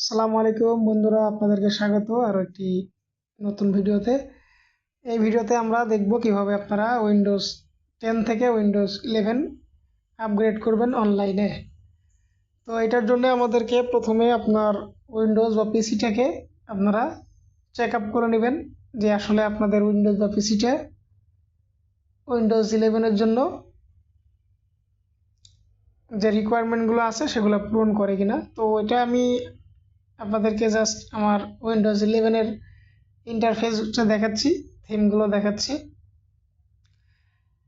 সালামু আলাইকুম বন্ধুরা, আপনাদেরকে স্বাগত আর একটি নতুন ভিডিওতে। এই ভিডিওতে আমরা দেখব কীভাবে আপনারা উইন্ডোজ টেন থেকে উইন্ডোজ ইলেভেন আপগ্রেড করবেন অনলাইনে তো এটার জন্য আমাদেরকে প্রথমে আপনার উইন্ডোজ বা পিসিটাকে আপনারা চেক আপ করে নেবেন যে আসলে আপনাদের উইন্ডোজ বা পিসিটা উইন্ডোজ ইলেভেনের জন্য যে রিকোয়ারমেন্টগুলো আছে সেগুলো পূরণ করে কিনা। তো এটা আমি আপনাদেরকে জাস্ট আমার উইন্ডোজ ইলেভেনের ইন্টারফেসটা দেখাচ্ছি থিমগুলো দেখাচ্ছি।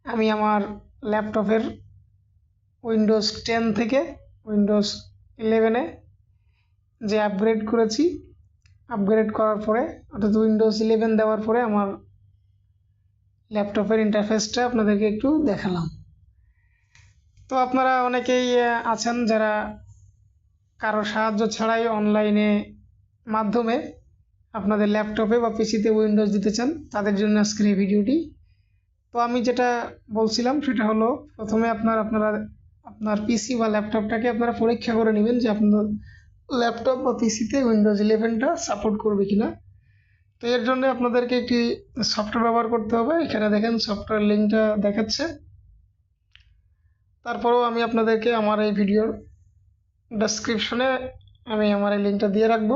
আমি আমার ল্যাপটপের উইন্ডোজ টেন থেকে উইন্ডোজ ইলেভেনে যে আপগ্রেড করেছি আপগ্রেড করার পরে, অর্থাৎ উইন্ডোজ ইলেভেন দেওয়ার পরে আমার ল্যাপটপের ইন্টারফেসটা আপনাদেরকে একটু দেখালাম। তো আপনারা অনেকেই আছেন যারা কারও সাহায্য ছাড়াই অনলাইনে মাধ্যমে আপনাদের ল্যাপটপে বা পিসিতে উইন্ডোজ দিতে চান, তাদের জন্য আজকের এই ভিডিওটি তো আমি যেটা বলছিলাম, সেটা হলো প্রথমে আপনার, আপনারা, আপনার পিসি বা ল্যাপটপটাকে আপনারা পরীক্ষা করে নেবেন যে আপনার ল্যাপটপ বা পিসিতে উইন্ডোজ ইলেভেনটা সাপোর্ট করবে কি না তো এর জন্য আপনাদেরকে একটি সফটওয়্যার ব্যবহার করতে হবে। এখানে দেখেন সফটওয়্যার লিঙ্কটা দেখাচ্ছে। তারপরেও আমি আপনাদেরকে আমার এই ভিডিওর ডেসক্রিপশনে আমি আমার এই লিঙ্কটা দিয়ে রাখব।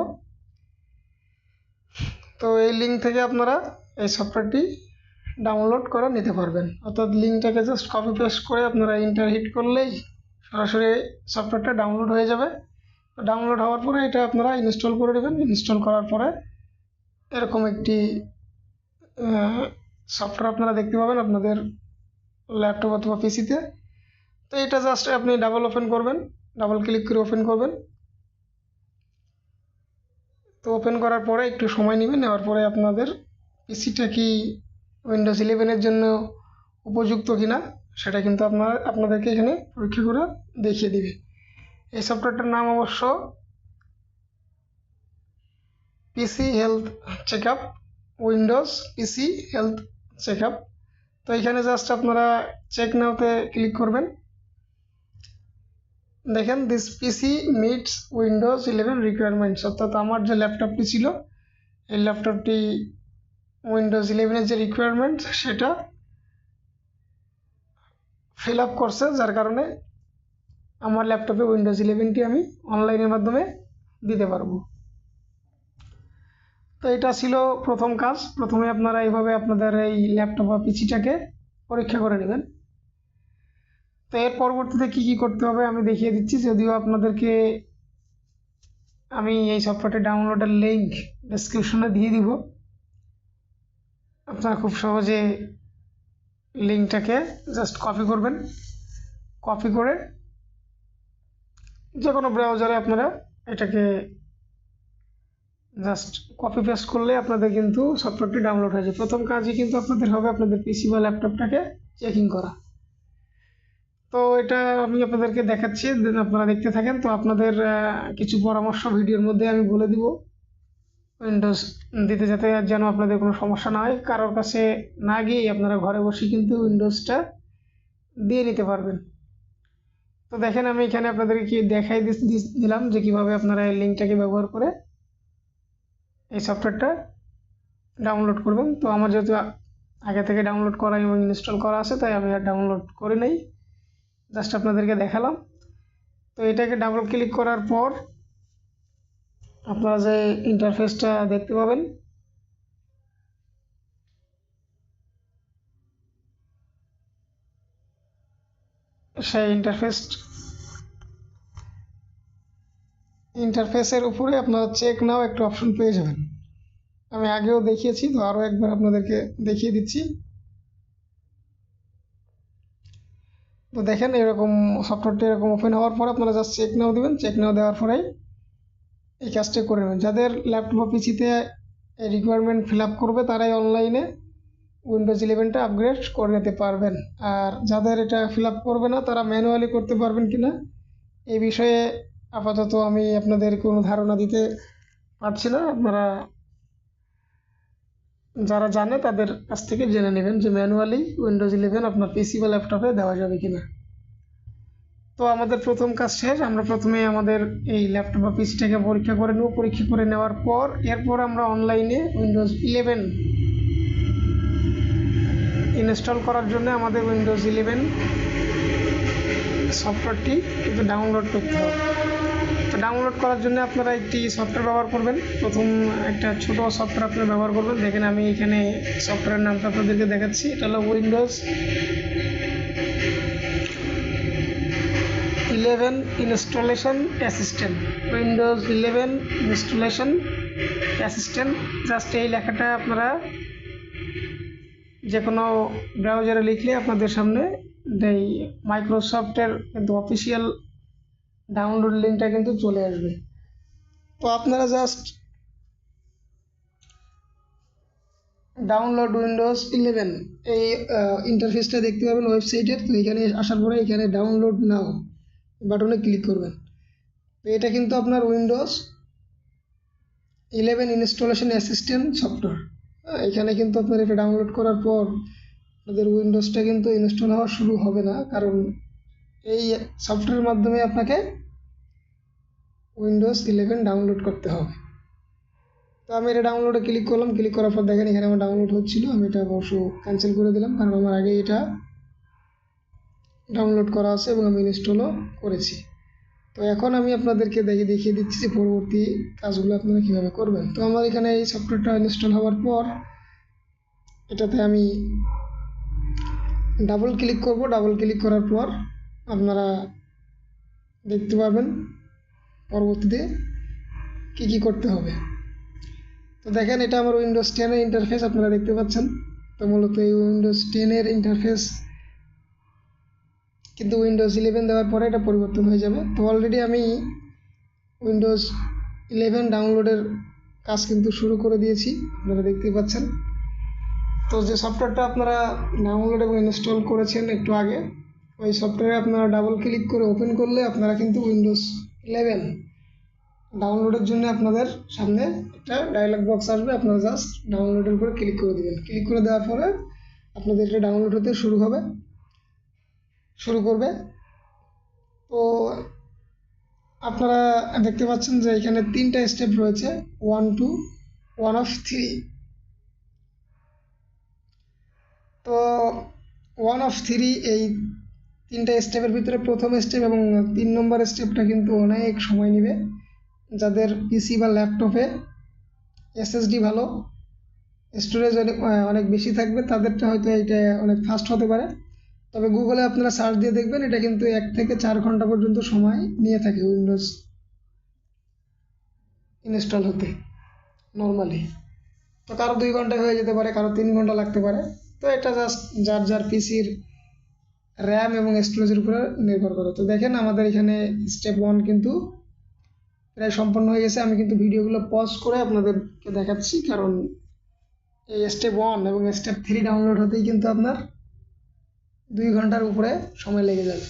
তো এই লিঙ্ক থেকে আপনারা এই সফটওয়্যারটি ডাউনলোড করে নিতে পারবেন। অর্থাৎ লিঙ্কটাকে জাস্ট কপি পেস্ট করে আপনারা ইন্টার হিট করলেই সরাসরি সফটওয়্যারটা ডাউনলোড হয়ে যাবে। ডাউনলোড হওয়ার পরে এটা আপনারা ইনস্টল করে নেবেন। ইনস্টল করার পরে এরকম একটি সফটওয়্যার আপনারা দেখতে পাবেন আপনাদের ল্যাপটপ অথবা পিসিতে তো এটা জাস্ট আপনি ডাবল ওপেন করবেন। ডাবল ক্লিক করে ওপেন করবেন। তো ওপেন করার পরে একটু সময় নেবেন, নেওয়ার পরে আপনাদের পিসিটা কি উইন্ডোজ ইলেভেনের জন্য উপযুক্ত কিনা, সেটা কিন্তু আপনার, আপনাদেরকে এখানে পরীক্ষা করে দেখিয়ে দিবে। এই সফটওয়্যারটার নাম অবশ্য PC health check up Windows PC health check up তো এখানে জাস্ট আপনারা চেক নাওতে ক্লিক করবেন। দেখেন this PC meets Windows eleven requirements অর্থাৎ আমার যে ল্যাপটপটি ছিল, এই ল্যাপটপটি উইন্ডোজ ইলেভেনের যে রিকোয়ারমেন্ট সেটা ফিল আপ করছে, যার কারণে আমার ল্যাপটপে উইন্ডোজ ইলেভেনটি আমি অনলাইনের মাধ্যমে দিতে পারব। তো এটা ছিল প্রথম কাজ। প্রথমে আপনারা এইভাবে আপনাদের এই ল্যাপটপ বা পিসিটাকে পরীক্ষা করে নেবেন। তো এর পরবর্তীতে কী কী করতে হবে আমি দেখিয়ে দিচ্ছি। যদিও আপনাদেরকে আমি এই সফটওয়্যারটি ডাউনলোডের লিঙ্ক ডিসক্রিপশনে দিয়ে দিব। আপনারা খুব সহজে লিঙ্কটাকে জাস্ট কপি করবেন। কপি করে যে কোনো ব্রাউজারে আপনারা এটাকে জাস্ট কপি পেস্ট করলে আপনাদের কিন্তু সফটওয়্যারটি ডাউনলোড হয়ে যায়। প্রথম কাজই কিন্তু আপনাদের হবে আপনাদের পিসি বা ল্যাপটপটাকে চেকিং করা। তো এটা আমি আপনাদেরকে দেখাচ্ছি আপনারা দেখতে থাকেন। তো আপনাদের কিছু পরামর্শ ভিডিওর মধ্যে আমি বলে দিব। উইন্ডোজ দিতে যাতে যেন আপনাদের কোনো সমস্যা না হয়, কারোর কাছে না গিয়ে আপনারা ঘরে বসে কিন্তু উইন্ডোজটা দিয়ে নিতে পারবেন। তো দেখেন, আমি এখানে আপনাদেরকে কি দেখাই দিলাম যে কীভাবে আপনারা এই লিঙ্কটাকে ব্যবহার করে এই সফটওয়্যারটা ডাউনলোড করবেন। তো আমার যেহেতু আগে থেকে ডাউনলোড করা এবং ইনস্টল করা আছে, তাই আমি আর ডাউনলোড করে নেই। জাস্ট আপনাদেরকে দেখালাম। তো এটাকে ডাবল ক্লিক করার পর আপনারা যে ইন্টারফেসটা দেখতে পাবেন, সেই ইন্টারফেস ইন্টারফেসের উপরে আপনারা চেক নাও একটা অপশন পেয়ে যাবেন। আমি আগেও দেখিয়েছি, তো আরও একবার আপনাদেরকে দেখিয়ে দিচ্ছি। তো দেখেন এরকম সফটওয়্যারটি এরকম ওপেন হওয়ার পর আপনারা জাস্ট চেক নাও দেবেন। চেক নাও দেওয়ার পরেই এই কাজটি করে নেবেন। যাদের ল্যাপটপ বা পিসিতে রিকোয়ারমেন্ট ফিল আপ করবে, তারাই অনলাইনে উইন্ডোজ ইলেভেনটা আপগ্রেড করে নিতে পারবেন। আর যাদের এটা ফিল আপ করবে না, তারা ম্যানুয়ালি করতে পারবেন কি না, এই বিষয়ে আপাতত আমি আপনাদের কোনো ধারণা দিতে পারছি না। আপনারা যারা জানে তাদের কাছ থেকে জেনে নেবেন যে ম্যানুয়ালি উইন্ডোজ ইলেভেন আপনার পিসি বা ল্যাপটপে দেওয়া যাবে কি না তো আমাদের প্রথম কাজ শেষ। আমরা প্রথমে আমাদের এই ল্যাপটপ বা পিসিটাকে পরীক্ষা করে নেব। পরীক্ষা করে নেওয়ার পর এরপর আমরা অনলাইনে উইন্ডোজ ইলেভেন ইনস্টল করার জন্য আমাদের উইন্ডোজ ইলেভেন সফটওয়্যারটি কিন্তু ডাউনলোড করতে হবে। ডাউনলোড করার জন্য আপনারা একটি সফটওয়্যার ব্যবহার করবেন। প্রথম একটা ছোট সফটওয়্যার আপনারা ব্যবহার করবেন। দেখেন আমি এখানে সফটওয়্যারের নামটা আপনাদেরকে দেখাচ্ছি। এটা হলো Windows eleven installation assistant Windows eleven installation assistant just এই লেখাটা আপনারা যে কোনো ব্রাউজারে লিখলে আপনাদের সামনে, এই মাইক্রোসফটের কিন্তু অফিসিয়াল ডাউনলোড লিঙ্কটা কিন্তু চলে আসবে। তো আপনারা জাস্ট ডাউনলোড উইন্ডোজ ইলেভেন এই ইন্টারফেসটা দেখতে পাবেন ওয়েবসাইটের তো এখানে আসার পরে এখানে ডাউনলোড নাও বাটনে ক্লিক করবেন। তো এটা কিন্তু আপনার Windows eleven installation assistant software এখানে কিন্তু আপনার এটা ডাউনলোড করার পর আপনাদের উইন্ডোজটা কিন্তু ইনস্টল হওয়া শুরু হবে না, কারণ এই সফটওয়্যারের মাধ্যমে আপনাকে উইন্ডোজ ইলেভেন ডাউনলোড করতে হবে। তো আমি এটা ডাউনলোডে ক্লিক করলাম ক্লিক করার পর দেখেন এখানে আমার ডাউনলোড হচ্ছিল, আমি এটা অবশ্য ক্যান্সেল করে দিলাম, কারণ আমার আগে এটা ডাউনলোড করা আছে এবং আমি ইনস্টলও করেছি। তো এখন আমি আপনাদেরকে দেখে দেখিয়ে দিচ্ছি যে পরবর্তী কাজগুলো আপনারা কীভাবে করবেন। তো আমার এখানে এই সফটওয়্যারটা ইনস্টল হওয়ার পর এটাতে আমি ডাবল ক্লিক করব ডাবল ক্লিক করার পর আপনারা দেখতে পাবেন পরবর্তীতে কী কী করতে হবে। তো দেখেন, এটা আমার উইন্ডোজ টেনের ইন্টারফেস আপনারা দেখতে পাচ্ছেন। তো মূলত এই উইন্ডোজ টেনের ইন্টারফেস কিন্তু উইন্ডোজ ইলেভেন দেওয়ার পরে এটা পরিবর্তন হয়ে যাবে। তো অলরেডি আমি উইন্ডোজ ইলেভেন ডাউনলোডের কাজ কিন্তু শুরু করে দিয়েছি, আপনারা দেখতেই পাচ্ছেন। তো যে সফটওয়্যারটা আপনারা ডাউনলোড এবং ইনস্টল করেছেন একটু আগে ওই সফটওয়্যারে আপনারা ডাবল ক্লিক করে ওপেন করলে আপনারা কিন্তু উইন্ডোজ ইলেভেন ডাউনলোডের জন্য আপনাদের সামনে একটা ডায়লগ বক্স আসবে। আপনারা জাস্ট ডাউনলোডের উপরে ক্লিক করে দেবেন। ক্লিক করে দেওয়ার পরে আপনাদের এটা ডাউনলোড হতে শুরু হবে। শুরু করবে। তো আপনারা দেখতে পাচ্ছেন যে এখানে তিনটা স্টেপ রয়েছে। One two one of three তো ওয়ান অফ থ্রি এই তিনটা স্টেপের ভিতরে প্রথম স্টেপ এবং তিন নম্বর স্টেপটা কিন্তু অনেক সময় নেবে। যাদের পিসি বা ল্যাপটপে এসএসডি ভালো স্টোরেজ অনেক অনেক বেশি থাকবে, তাদেরটা হয়তো এটা অনেক ফাস্ট হতে পারে। তবে গুগলে আপনারা সার্চ দিয়ে দেখবেন, এটা কিন্তু এক থেকে চার ঘণ্টা পর্যন্ত সময় নিয়ে থাকে উইন্ডোজ ইনস্টল হতে নর্মালি তো কারও দুই ঘণ্টা হয়ে যেতে পারে, কারও তিন ঘণ্টা লাগতে পারে। তো এটা জাস্ট যার যার পিসির র্যাম এবং স্টোরেজের উপরে নির্ভর করে। তো দেখেন আমাদের এখানে স্টেপ ওয়ান কিন্তু প্রায় সম্পন্ন হয়ে গেছে। আমি কিন্তু ভিডিওগুলো পজ করে আপনাদেরকে দেখাচ্ছি, কারণ এই স্টেপ ওয়ান এবং স্টেপ থ্রি ডাউনলোড হতেই কিন্তু আপনার দুই ঘণ্টার উপরে সময় লেগে যাবে।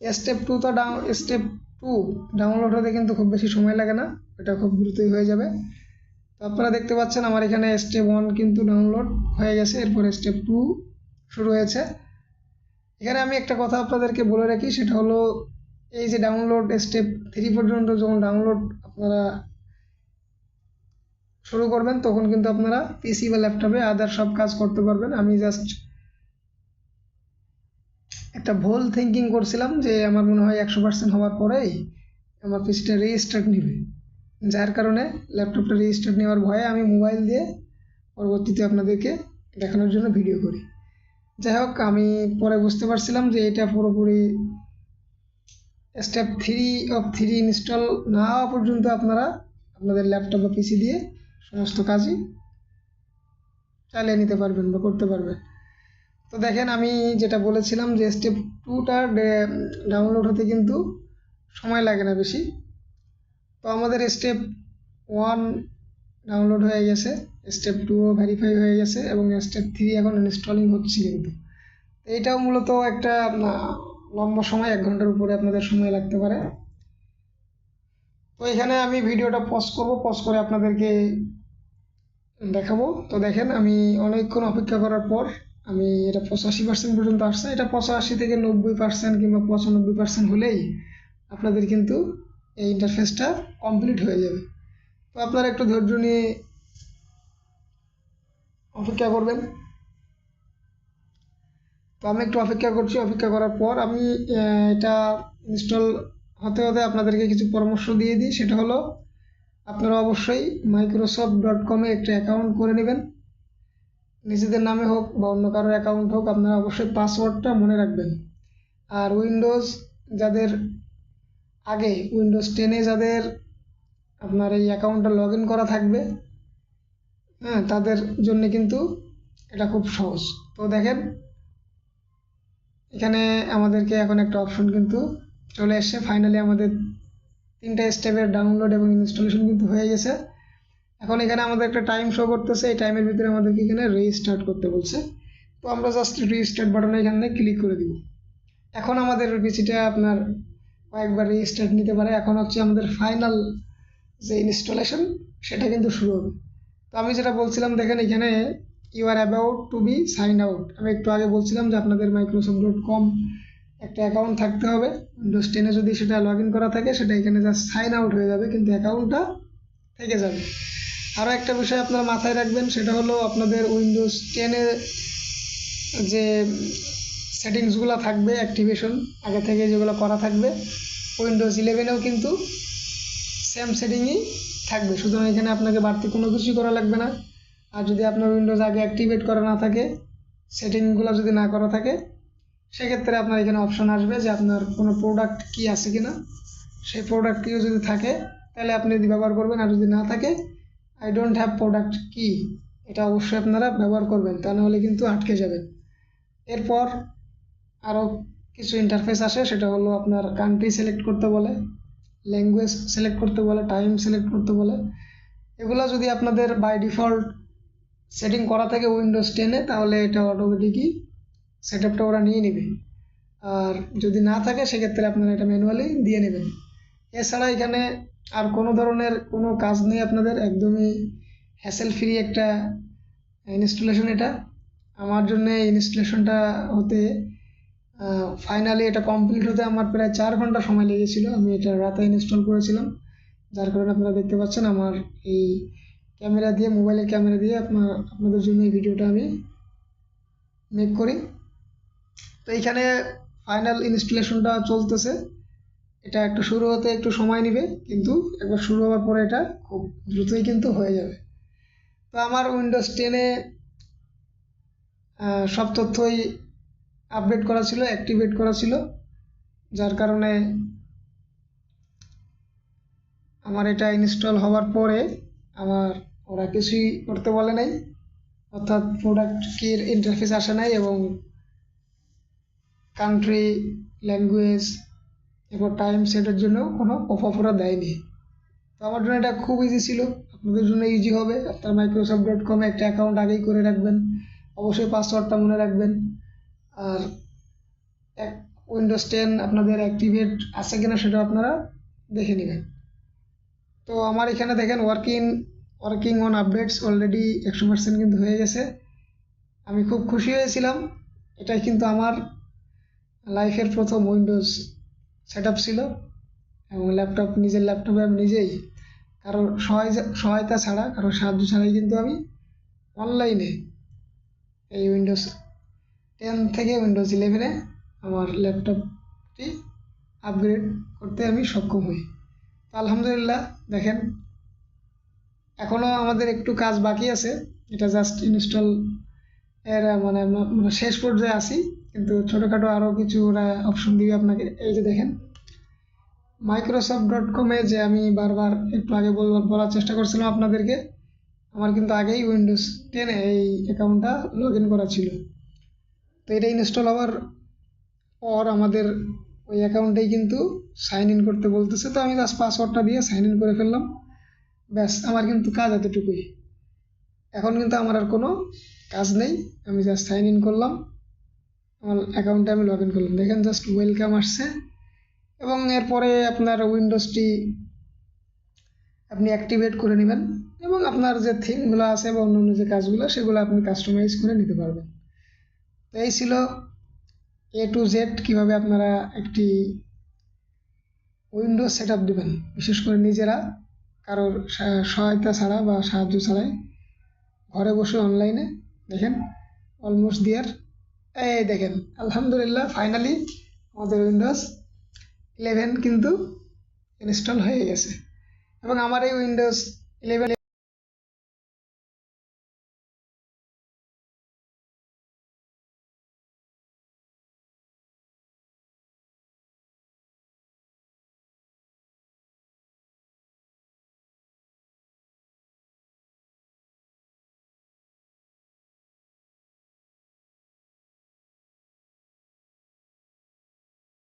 স্টেপ টু তো ডাউন স্টেপ টু ডাউনলোড হতে কিন্তু খুব বেশি সময় লাগে না, এটা খুব দ্রুতই হয়ে যাবে। তো আপনারা দেখতে পাচ্ছেন আমার এখানে স্টেপ ওয়ান কিন্তু ডাউনলোড হয়ে গেছে, এরপরে স্টেপ টু শুরু হয়েছে। এখানে আমি একটা কথা আপনাদেরকে বলে রাখি, সেটা হলো এই যে ডাউনলোড স্টেপ থ্রি পর্যন্ত যখন ডাউনলোড আপনারা শুরু করবেন, তখন কিন্তু আপনারা পিসি বা ল্যাপটপে আদার সব কাজ করতে পারবেন। আমি জাস্ট একটা ভুল থিঙ্কিং করছিলাম যে আমার মনে হয় একশো পার্সেন্ট হওয়ার পরেই আমার পিসিটা রেজিস্টার্ট নেবে। যার কারণে ল্যাপটপটা রেজিস্টার্ট নেওয়ার ভয়ে আমি মোবাইল দিয়ে পরবর্তীতে আপনাদেরকে দেখানোর জন্য ভিডিও করি। যাই হোক, আমি পরে বুঝতে পারছিলাম যে এটা পুরোপুরি step three of three install না হওয়া পর্যন্ত আপনারা আপনাদের ল্যাপটপ বা পিসি দিয়ে সমস্ত কাজই চালিয়ে নিতে পারবেন বা করতে পারবেন। তো দেখেন, আমি যেটা বলেছিলাম যে স্টেপ টুটা ডাউনলোড হতে কিন্তু সময় লাগে না বেশি। তো আমাদের স্টেপ ওয়ান ডাউনলোড হয়ে গেছে স্টেপ টুও ভেরিফাই হয়ে গেছে এবং স্টেপ থ্রি এখন ইনস্টলিং হচ্ছে কিন্তু। এইটাও মূলত একটা লম্বা সময়, এক ঘণ্টার উপরে আপনাদের সময় লাগতে পারে। তো এখানে আমি ভিডিওটা পজ করব পজ করে আপনাদেরকে দেখাবো। তো দেখেন, আমি অনেকক্ষণ অপেক্ষা করার পর আমি এটা পঁচাশি পার্সেন্ট পর্যন্ত আসছে। এটা পঁচাশি থেকে নব্বই পার্সেন্ট কিংবা পঁচানব্বই পার্সেন্ট হলেই আপনাদের কিন্তু এই ইন্টারফেসটা কমপ্লিট হয়ে যাবে। তো আপনারা একটু ধৈর্য নিয়ে অপেক্ষা করবেন। তো আমি একটু অপেক্ষা করছি, অপেক্ষা করার পর আমি এটা ইনস্টল হতে হতে আপনাদেরকে কিছু পরামর্শ দিয়ে দিই। সেটা হলো, আপনারা অবশ্যই মাইক্রোসফট ডট কমে একটা অ্যাকাউন্ট করে নেবেন। নিজেদের নামে হোক বা অন্য কারোর অ্যাকাউন্ট হোক, আপনারা অবশ্যই পাসওয়ার্ডটা মনে রাখবেন। আর উইন্ডোজ যাদের আগে উইন্ডোজ টেনে যাদের আপনার এই অ্যাকাউন্টটা লগ করা থাকবে। হ্যাঁ তাদের জন্য কিন্তু এটা খুব সহজ। তো দেখেন, এখানে আমাদেরকে এখন একটা অপশন কিন্তু চলে এসছে। ফাইনালি আমাদের তিনটা স্টেপের ডাউনলোড এবং ইনস্টলেশন কিন্তু হয়ে গেছে। এখন এখানে আমাদের একটা টাইম শো করতেছে। এই টাইমের ভিতরে আমাদেরকে এখানে রিস্টার্ট করতে বলছে। তো আমরা জাস্ট রিস্টার্ট বাটনে এখানে ক্লিক করে দিব। এখন আমাদের পিসিটা আপনার কয়েকবার রিস্টার্ট নিতে পারে। এখন হচ্ছে আমাদের ফাইনাল যে ইনস্টলেশন সেটা কিন্তু শুরু হবে। তো আমি যেটা বলছিলাম, দেখেন এখানে you are about to be sign out আমি একটু আগে বলছিলাম যে আপনাদের মাইক্রোসফট ডট কম একটা অ্যাকাউন্ট থাকতে হবে। উইন্ডোজ টেনে যদি সেটা লগ ইন করা থাকে, সেটা এখানে জাস্ট সাইন আউট হয়ে যাবে, কিন্তু অ্যাকাউন্টটা থেকে যাবে। আরও একটা বিষয় আপনারা মাথায় রাখবেন, সেটা হলো আপনাদের উইন্ডোজ টেনে যে সেটিংসগুলো থাকবে অ্যাক্টিভেশন আগে থেকে যেগুলো করা থাকবে উইন্ডোজ ইলেভেনেও কিন্তু সেম সেটিংই থাকবে। সুতরাং এখানে আপনাকে বাড়তি কোনো কিছুই করা লাগবে না। আর যদি আপনার উইন্ডোজ আগে অ্যাক্টিভেট করা না থাকে সেটিংগুলো যদি না করা থাকে, সেক্ষেত্রে আপনার এখানে অপশন আসবে যে আপনার কোনো প্রোডাক্ট কি আছে কি না সেই প্রোডাক্ট কিও যদি থাকে, তাহলে আপনি ব্যবহার করবেন। আর যদি না থাকে আই ডোন্ট হ্যাভ প্রোডাক্ট কি? এটা অবশ্যই আপনারা ব্যবহার করবেন। তা নাহলে কিন্তু আটকে যাবেন। এরপর আরও কিছু ইন্টারফেস আসে, সেটা হলো আপনার কান্ট্রি সিলেক্ট করতে বলে। ল্যাঙ্গুয়েজ সিলেক্ট করতে বলে টাইম সিলেক্ট করতে বলে। এগুলো যদি আপনাদের বাই ডিফল্ট সেটিং করা থাকে উইন্ডোজ টেনে তাহলে এটা অটোমেটিকই সেট আপটা ওরা নিয়ে নেবে। আর যদি না থাকে, সেক্ষেত্রে আপনারা এটা ম্যানুয়ালি দিয়ে নেবেন। এছাড়া এখানে আর কোনো ধরনের কোনো কাজ নেই আপনাদের, একদমই হ্যাসেল ফ্রি একটা ইনস্টলেশন এটা। আমার জন্য ইনস্টলেশনটা হতে ফাইনালি এটা কমপ্লিট হতে আমার প্রায় চার ঘণ্টা সময় লেগেছিল। আমি এটা রাতে ইনস্টল করেছিলাম। যার কারণে আপনারা দেখতে পাচ্ছেন আমার এই ক্যামেরা দিয়ে, মোবাইলের ক্যামেরা দিয়ে আপনার, আপনাদের জন্য এই ভিডিওটা আমি মেক করি। তো এইখানে ফাইনাল ইনস্টলেশনটা চলতেছে। এটা একটু শুরু হতে একটু সময় নেবে, কিন্তু একবার শুরু হওয়ার পরে এটা খুব দ্রুতই কিন্তু হয়ে যাবে। তো আমার উইন্ডোজ টেনে সব তথ্যই আপডেট করা ছিল অ্যাক্টিভেট করা ছিল, যার কারণে আমার এটা ইনস্টল হওয়ার পরে আমার ওরা কিছুই করতে বলে নাই। অর্থাৎ প্রোডাক্ট কির ইন্টারফেস আসে নাই এবং কান্ট্রি ল্যাঙ্গুয়েজ এরপর টাইম সেটের জন্য কোনো অফ ওরা দেয়নি। তো আমার জন্য এটা খুব ইজি ছিল। আপনাদের জন্য ইজি হবে। আপনার মাইক্রোসফট ডট কমে একটা অ্যাকাউন্ট আগেই করে রাখবেন। অবশ্যই পাসওয়ার্ডটা মনে রাখবেন। আর এক উইন্ডোজ টেন আপনাদের অ্যাক্টিভেট আছে কিনা সেটা আপনারা দেখে নেবেন। তো আমার এখানে দেখেন working working on updates already একশো পার্সেন্ট কিন্তু হয়ে গেছে। আমি খুব খুশি হয়েছিলাম। এটাই কিন্তু আমার লাইফের প্রথম উইন্ডোজ সেট ছিল এবং ল্যাপটপ নিজের ল্যাপটপে আমি নিজেই। কারোর সহায়, সহায়তা ছাড়া কারোর সাহায্য ছাড়াই কিন্তু আমি অনলাইনে এই উইন্ডোজ টেন থেকে উইন্ডোজ ইলেভেনে আমার ল্যাপটপটি আপগ্রেড করতে আমি সক্ষম হই। তো আলহামদুলিল্লাহ, দেখেন এখনও আমাদের একটু কাজ বাকি আছে। এটা জাস্ট ইনস্টল এর মানে মানে শেষ পর্যায়ে আসি কিন্তু ছোটোখাটো আরও কিছু ওরা অপশন দিবে আপনাকে। এই যে দেখেন মাইক্রোসফট ডট কমে যে আমি বারবার একটু আগে বলবার বলার চেষ্টা করছিলাম আপনাদেরকে, আমার কিন্তু আগেই উইন্ডোজ টেনে এই অ্যাকাউন্টটা লগ ইন করা ছিল। তো এটা ইনস্টল হওয়ার পর আমাদের ওই অ্যাকাউন্টেই কিন্তু সাইন ইন করতে বলতেছে। তো আমি জাস্ট পাসওয়ার্ডটা দিয়ে সাইন ইন করে ফেললাম। ব্যাস, আমার কিন্তু কাজ এতটুকুই। এখন কিন্তু আমার আর কোনো কাজ নেই। আমি জাস্ট সাইন ইন করলাম। আমার অ্যাকাউন্টে আমি লগ ইন করলাম। দেখেন জাস্ট ওয়েলকাম আসছে। এবং এরপরে আপনার উইন্ডোজটি আপনি অ্যাক্টিভেট করে নেবেন। এবং আপনার যে থিমগুলো আছে বা অন্য অন্য যে কাজগুলো, সেগুলো আপনি কাস্টমাইজ করে নিতে পারবেন। তো এই ছিল এ টু জেড কীভাবে আপনারা একটি উইন্ডোজ সেট আপ দেবেন, বিশেষ করে নিজেরা, কারোর সহায়তা ছাড়া বা সাহায্য ছাড়াই। ঘরে বসে অনলাইনে দেখেন অলমোস্ট দিয়ার এই দেখেন, আলহামদুলিল্লাহ ফাইনালি আমাদের উইন্ডোজ ইলেভেন কিন্তু ইনস্টল হয়ে গেছে। এবং আমার এই উইন্ডোজ ইলেভেন